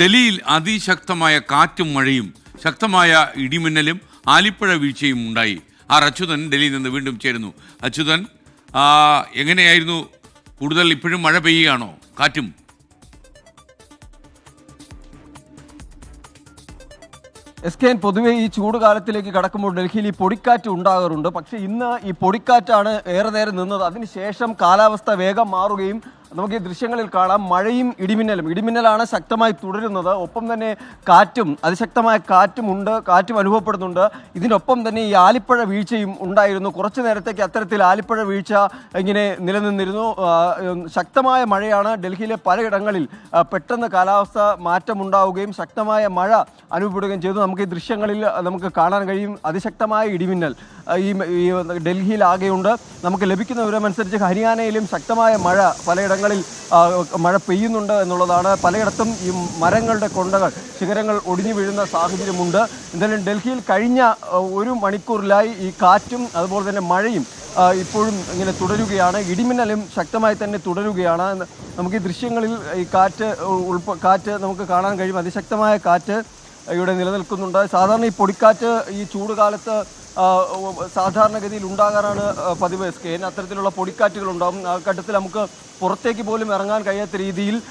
ഡൽഹിയിൽ അതിശക്തമായ കാറ്റും മഴയും ശക്തമായ ഇടിമിന്നലും ആലിപ്പഴ വീഴ്ചയും ഉണ്ടായി. ആർ അച്യുതൻ ഡൽഹിയിൽ നിന്ന് വീണ്ടും ചേരുന്നു. അച്യുതൻ എങ്ങനെയായിരുന്നു? കൂടുതൽ ഇപ്പോഴും മഴ പെയ്യുകയാണോ? കാറ്റും? എസ് കെ എൻ പൊതുവെ ഈ ചൂട് കാലത്തിലേക്ക് കടക്കുമ്പോൾ ഡൽഹിയിൽ ഈ പൊടിക്കാറ്റ് ഉണ്ടാകാറുണ്ട്. പക്ഷേ ഇന്ന് ഈ പൊടിക്കാറ്റാണ് ഏറെ നേരം നിന്നത്. അതിനുശേഷം കാലാവസ്ഥ വേഗം മാറുകയും നമുക്ക് ഈ ദൃശ്യങ്ങളിൽ കാണാം മഴയും ഇടിമിന്നലും. ഇടിമിന്നലാണ് ശക്തമായി തുടരുന്നത്. ഒപ്പം തന്നെ കാറ്റും അതിശക്തമായ കാറ്റും ഉണ്ട് കാറ്റും അനുഭവപ്പെടുന്നുണ്ട്. ഇതിനൊപ്പം തന്നെ ഈ ആലിപ്പഴ വീഴ്ചയും ഉണ്ടായിരുന്നു. കുറച്ചു നേരത്തേക്ക് അത്തരത്തിൽ ആലിപ്പഴ വീഴ്ച ഇങ്ങനെ നിലനിന്നിരുന്നു. ശക്തമായ മഴയാണ് ഡൽഹിയിലെ പലയിടങ്ങളിൽ പെട്ടെന്ന് കാലാവസ്ഥ മാറ്റമുണ്ടാവുകയും ശക്തമായ മഴ അനുഭവപ്പെടുകയും ചെയ്തു. നമുക്ക് ഈ ദൃശ്യങ്ങളിൽ നമുക്ക് കാണാൻ കഴിയും അതിശക്തമായ ഇടിമിന്നൽ ഈ ഡൽഹിയിലാകെയുണ്ട് നമുക്ക് ലഭിക്കുന്ന വിവരമനുസരിച്ച് ഹരിയാനയിലും ശക്തമായ മഴ പലയിടങ്ങളിൽ ആ, മഴ പെയ്യുന്നുണ്ട് എന്നുള്ളതാണ് പലയിടത്തും ഈ മരങ്ങളുടെ കൊണ്ടകൾ ശിഖരങ്ങൾ ഒടിഞ്ഞു വീഴുന്ന സാഹചര്യമുണ്ട്. എന്തായാലും ഡൽഹിയിൽ കഴിഞ്ഞ ഒരു മണിക്കൂറിലായി ഈ കാറ്റും അതുപോലെ തന്നെ മഴയും ഇപ്പോഴും ഇങ്ങനെ തുടരുകയാണ്. ഇടിമിന്നലും ശക്തമായി തന്നെ തുടരുകയാണ്. നമുക്ക് ഈ ദൃശ്യങ്ങളിൽ ഈ കാറ്റ് ഉൾപ്പ കാറ്റ് നമുക്ക് കാണാൻ കഴിയും. അതിശക്തമായ കാറ്റ് ഇവിടെ നിലനിൽക്കുന്നുണ്ട്. സാധാരണ ഈ പൊടിക്കാറ്റ് ഈ ചൂട് കാലത്ത് സാധാരണഗതിയിൽ ഉണ്ടാകാറാണ് പതിവ്. എസ് കെ അത്തരത്തിലുള്ള പൊടിക്കാറ്റുകൾ ഉണ്ടാകും ആ ഘട്ടത്തിൽ നമുക്ക് പുറത്തേക്ക് പോലും ഇറങ്ങാൻ കഴിയാത്ത രീതിയിൽ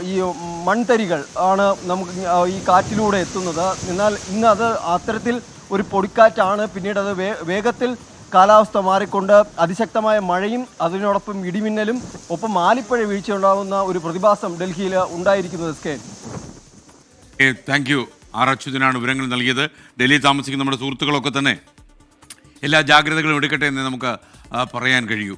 ഈ മൺതരികൾ ആണ് നമുക്ക് ഈ- കാറ്റിലൂടെ എത്തുന്നത്. എന്നാൽ ഇന്ന് അത് അത്തരത്തിൽ ഒരു പൊടിക്കാറ്റാണ്. പിന്നീട് അത് വേഗത്തിൽ കാലാവസ്ഥ മാറിക്കൊണ്ട് അതിശക്തമായ മഴയും അതിനോടൊപ്പം ഇടിമിന്നലും ഒപ്പം ആലിപ്പഴ വീഴ്ച ഉണ്ടാകുന്ന ഒരു പ്രതിഭാസം ഡൽഹിയിൽ ഉണ്ടായിരിക്കുന്നത് S K thank you R അച്യുതനാണ് വിവരങ്ങൾ നൽകിയത്. ഡൽഹിയിൽ താമസിക്കുന്ന നമ്മുടെ സുഹൃത്തുക്കളൊക്കെ തന്നെ എല്ലാ ജാഗ്രതകളും എടുക്കട്ടെ എന്ന് നമുക്ക് പറയാൻ കഴിയൂ.